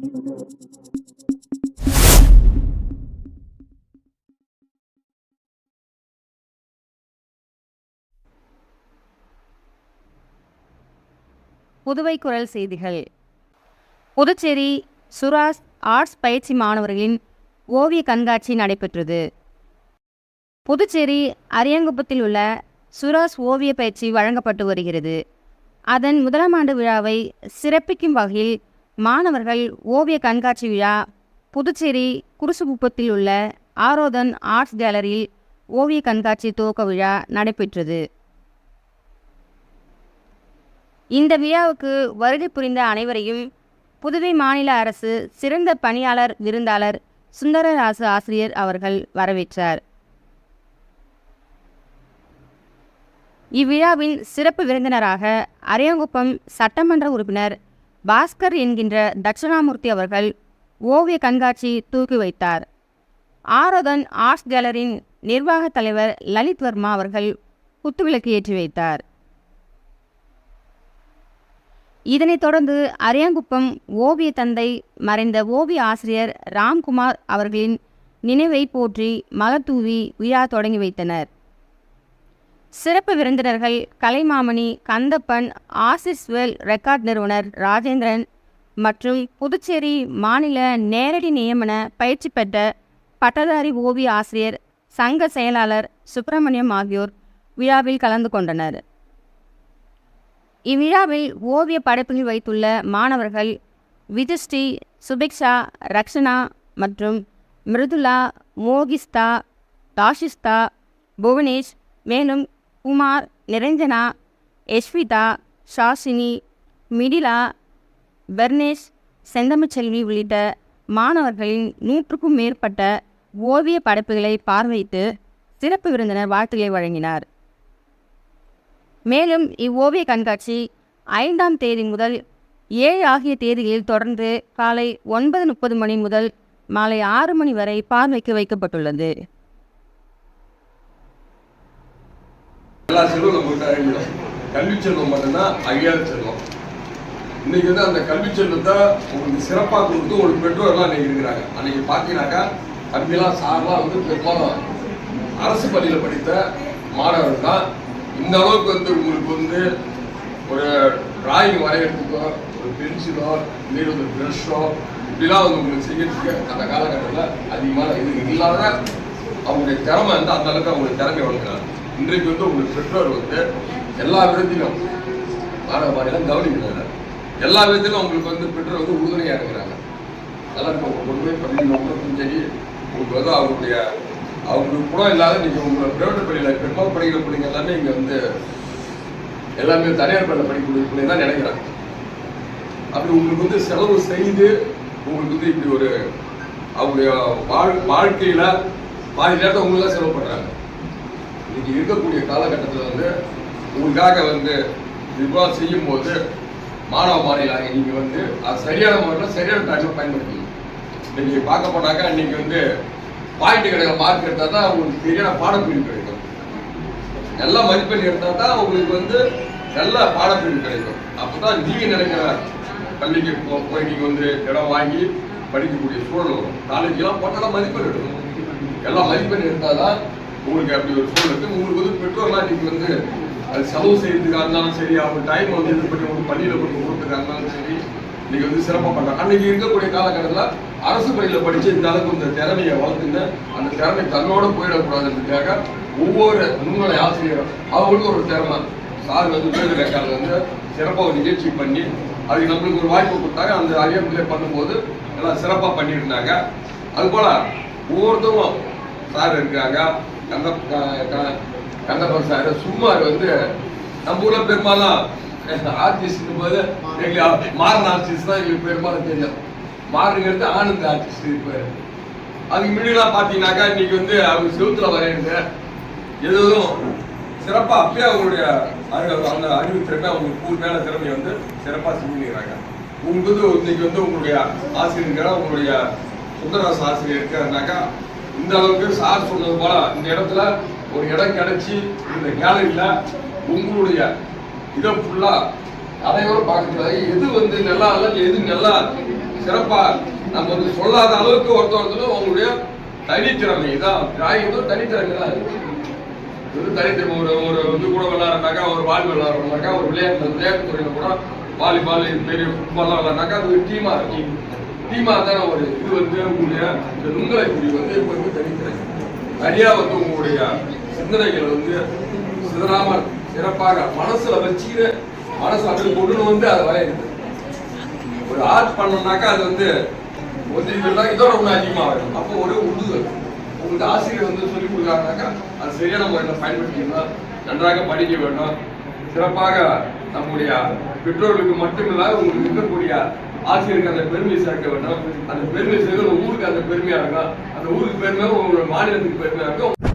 புதுவை குரல் செய்திகள். புதுச்சேரி சுராஸ் ஆர்ட்ஸ் பயிற்சி மாணவர்களின் ஓவிய கண்காட்சி நடைபெற்றது. புதுச்சேரி அரியங்குப்பத்தில் உள்ள சுராஸ் ஓவிய பயிற்சி வழங்கப்பட்டு வருகிறது. அதன் முதலாம் ஆண்டு விழாவை சிறப்பிக்கும் வகையில் மாணவர்கள் ஓவிய கண்காட்சி விழா புதுச்சேரி குருசுகுப்பத்தில் உள்ள ஆரோதன் ஆர்ட்ஸ் கேலரியில் ஓவிய கண்காட்சி துவக்க விழா நடைபெற்றது. இந்த விழாவுக்கு வருகை புரிந்த அனைவரையும் புதுவை மாநில அரசு சிறந்த பணியாளர் விருந்தாளர் சுந்தரராசு ஆசிரியர் அவர்கள் வரவேற்றார். இவ்விழாவின் சிறப்பு விருந்தினராக அரியங்குப்பம் சட்டமன்ற உறுப்பினர் பாஸ்கர் என்கின்ற தட்சிணாமூர்த்தி அவர்கள் ஓவிய கண்காட்சி தூக்கி வைத்தார். ஆரோதன் ஆர்ட்ஸ் கேலரியின் நிர்வாகத் தலைவர் லலித் வர்மா அவர்கள் குத்துவிளக்கு ஏற்றி வைத்தார். இதனைத் தொடர்ந்து அரியாங்குப்பம் ஓவிய தந்தை மறைந்த ஓவிய ஆசிரியர் ராம்குமார் அவர்களின் நினைவை போற்றி மலத்தூவி விழா தொடங்கி வைத்தனர். சிறப்பு விருந்தினர்கள் கலைமாமணி கந்தப்பன் ஆசிஸ்வெல் ரெக்கார்ட் நிறுவனர் ராஜேந்திரன் மற்றும் புதுச்சேரி மாநில நேரடி நியமன பயிற்சி பெற்ற பட்டதாரி ஓவிய ஆசிரியர் சங்க செயலாளர் சுப்பிரமணியம் ஆகியோர் விழாவில் கலந்து கொண்டனர். இவ்விழாவில் ஓவிய படைப்புகள் வைத்துள்ள மாணவர்கள் விஜஸ்ரீ சுபிக்ஷா ரக்ஷனா மற்றும் மிருதுலா மோகிஸ்தா தாஷிஸ்தா புவனேஷ் மேலும் உமார் நிரஞ்சனா யஷ்விதா ஷாஷினி மிடிலா பெர்னேஷ் செந்தமிச்செல்வி உள்ளிட்ட மாணவர்களின் நூற்றுக்கும் மேற்பட்ட ஓவிய படைப்புகளை பார்வையிட்டு சிறப்பு விருந்தினர் வாழ்த்துக்களை வழங்கினார். மேலும் இவ்வோவிய கண்காட்சி ஐந்தாம் தேதி முதல் ஏழு ஆகிய தேதிகளில் தொடர்ந்து காலை ஒன்பது முப்பது மணி முதல் மாலை ஆறு மணி வரை பார்வைக்கு வைக்கப்பட்டுள்ளது. எல்லா செல்வம் நம்மகிட்ட அழிஞ்சிடும் கல்வி செல்வம் மட்டும்தான் ஐயாயிரம் செல்வம். இன்னைக்கு வந்து அந்த கல்வி செல்வத்தை உங்களுக்கு சிறப்பாக கொடுத்து உங்களுக்கு பெற்றோர்லாம் இன்னைக்கு இருக்கிறாங்க. அன்னைக்கு பார்த்தீங்கன்னாக்கா தம்பிலாம் சார்லாம் வந்து பெரும்பாலும் அரசு பள்ளியில் படித்த மாணவர்கள் தான். இந்த அளவுக்கு வந்து உங்களுக்கு வந்து ஒரு டிராயிங் வரைகிறதுக்கோ ஒரு பென்சிலோ இல்லை ஒரு ப்ரஷோ இப்படிலாம் வந்து உங்களுக்கு செய்யறதுக்கு அந்த காலகட்டத்தில் அதிகமான இது இல்லாத அவங்களுடைய திறமை வந்து அந்த அளவுக்கு அவங்களுடைய திறமை வளர்க்குறாங்க. இன்றைக்கு வந்து உங்களுக்கு பெற்றோர் வந்து எல்லா விதத்திலும் மாணவ மாநிலம் கவனிக்கிறாங்க எல்லா விதத்திலும் உங்களுக்கு வந்து பெற்றோர் வந்து உறுதுணையாக இருக்கிறாங்க. அதெல்லாம் இப்போ உங்க பள்ளி நோக்கத்தும் சரி உங்களுக்கு வந்து அவங்களுடைய அவங்களுக்கு கூட இல்லாத நீங்கள் உங்களை பிரைவேட் பள்ளியில் பெரும்பாலும் படிக்கிற பிள்ளைங்க எல்லாமே இங்கே வந்து எல்லாமே தனியார் பள்ளியில் படிக்கக்கூடிய பிள்ளைங்க தான் நினைக்கிறாங்க. அப்படி உங்களுக்கு வந்து செலவு செய்து உங்களுக்கு வந்து இப்படி ஒரு அவங்களுடைய வாழ் வாழ்க்கையில் பாதி நேரத்தை உங்களுக்கு தான் செலவு பண்ணுறாங்க இன்னைக்கு இருக்கக்கூடிய காலகட்டத்தில் வந்து உங்களுக்காக வந்து விவாதம் செய்யும் போது மாணவ மாநிலாக நீங்கள் வந்து அது சரியான முறையில் சரியான டைமில் பயன்படுத்தணும் இன்னைக்கு பார்க்க போனாக்கா இன்னைக்கு வந்து பாயிண்ட் கிடைக்கிற மார்க் எடுத்தால் தான் உங்களுக்கு சரியான பாடப்பிரிவு கிடைக்கும். நல்ல மதிப்பெண் எடுத்தால் தான் உங்களுக்கு வந்து நல்ல பாடப்பிரிவு கிடைக்கும். அப்போ தான் நீங்கள் நினைக்கிற பள்ளிக்கு போய் நீங்கள் வந்து இடம் வாங்கி படிக்கக்கூடிய சூழல் வரும். காலேஜெலாம் போட்டாலும் மதிப்பெண் எடுக்கணும். எல்லாம் மதிப்பெண் எடுத்தால் தான் உங்களுக்கு அப்படி ஒரு ஃபோன் இருக்கு. உங்களுக்கு வந்து பெற்றோர்லாம் நீங்கள் வந்து அது செலவு செய்யறதுக்காக இருந்தாலும் சரி அவங்க டைம் வந்து இது பண்ணி உங்களுக்கு பள்ளியில் கொண்டு கொடுத்துருக்காங்க இருந்தாலும் சரி நீங்கள் வந்து சிறப்பாக பண்ணுறாங்க அன்னைக்கு இருக்கக்கூடிய காலகட்டத்தில் அரசு பள்ளியில் படித்து இந்த அளவுக்கு இந்த திறமையை வளர்த்துங்க அந்த திறமை தன்னோட போயிடக்கூடாதுன்றதுக்காக ஒவ்வொரு முன்னுரை ஆசிரியரும் அவங்களுக்கு ஒரு திறமை. சார் வந்து வேறு ரெக்கார்டில் வந்து சிறப்பாக ஒரு நிகழ்ச்சி பண்ணி அதுக்கு நம்மளுக்கு ஒரு வாய்ப்பு கொடுத்தாங்க. அந்த அறியப்பிள்ளை பண்ணும்போது எல்லாம் சிறப்பாக பண்ணியிருந்தாங்க. அதுபோல் ஒவ்வொருத்தரும் சார் இருக்காங்க. கந்த க- சார் சும்மா வந்து நம்ம ஊர்ல பெரும்பாலும் ஆர்டிஸ்ட் போது எங்களுக்கு மாறன் ஆர்டிஸ்ட் தான் எங்களுக்கு பெரும்பாலும் தெரியும். மாறுங்கிறது ஆனந்த் ஆர்டிஸ்ட் இருப்பாரு. அதுக்கு முன்னாடிலாம் பார்த்தீங்கன்னாக்கா இன்னைக்கு வந்து அவங்க செவுத்துல வரையிறது எதுவும் சிறப்பா அப்பயே அவங்களுடைய அறிவு அந்த அறிவு திறமை அவங்களுக்கு கூர்மையான திறமையை வந்து சிறப்பா செஞ்சுக்கிறாங்க உங்களுக்கு இன்னைக்கு வந்து உங்களுடைய ஆசிரியர் உங்களுடைய சுந்தரராச ஆசிரியர் இருக்காருனாக்கா இந்த அளவுக்கு சார் சொன்னது போல இந்த இடத்துல ஒரு இடம் கிடைச்சி இந்த கேலரியில உங்களுடைய இதை ஃபுல்லா அதையோட பார்க்கக்கூடாது. எது வந்து நல்லா இல்லை எது நல்லா சிறப்பா நம்ம வந்து சொல்லாத அளவுக்கு ஒருத்த உங்களுடைய அவங்களுடைய தனித்திறமை தான். டிராயிங் தனித்திறமை தான். இது தனித்திறமை ஒரு ஒரு வந்து கூட விளையாடுறாக்கா ஒரு வால் விளையாடுறாக்கா ஒரு விளையாட்டு விளையாட்டு துறையில கூட வாலிபால் இது பெரிய ஃபுட்பால்லாம் விளையாடுனாக்கா அது ஒரு டீமா இருக்கும். டீமா ஒரு இது வந்து உங்களுடைய இந்த நுங்கலை குடி வந்து இப்போ வந்து தனித்திறமை நிறையா வந்து உங்களுடைய சிந்தனைகள் வந்து சிதறாமல் சிறப்பாக மனசுல வச்சுக்கிற மனசு அப்படி கொண்டு வந்து அதை வரையுது ஒரு ஆர்ட் பண்ணோம்னாக்கா அது வந்து வந்து இதோட ஒன்று அதிகமாக வரும். அப்போ ஒரு உந்துதல். உங்களுக்கு ஆசிரியர் வந்து சொல்லி கொடுக்குறாங்கனாக்கா அது சரியான முறையில் பயன்படுத்திக்கணும் நன்றாக படிக்க வேண்டும். சிறப்பாக நம்முடைய பெற்றோர்களுக்கு மட்டுமில்லாத உங்களுக்கு இருக்கக்கூடிய ஆசிரியருக்கு அந்த பெருமை சேர்க்க வேண்டாம். அந்த பெருமை சேர்க்க ஊருக்கு அந்த பெருமையாக இருக்கும் அந்த ஊருக்கு பெருமை உங்களோட மாநிலத்துக்கு பெருமையாக இருக்கும்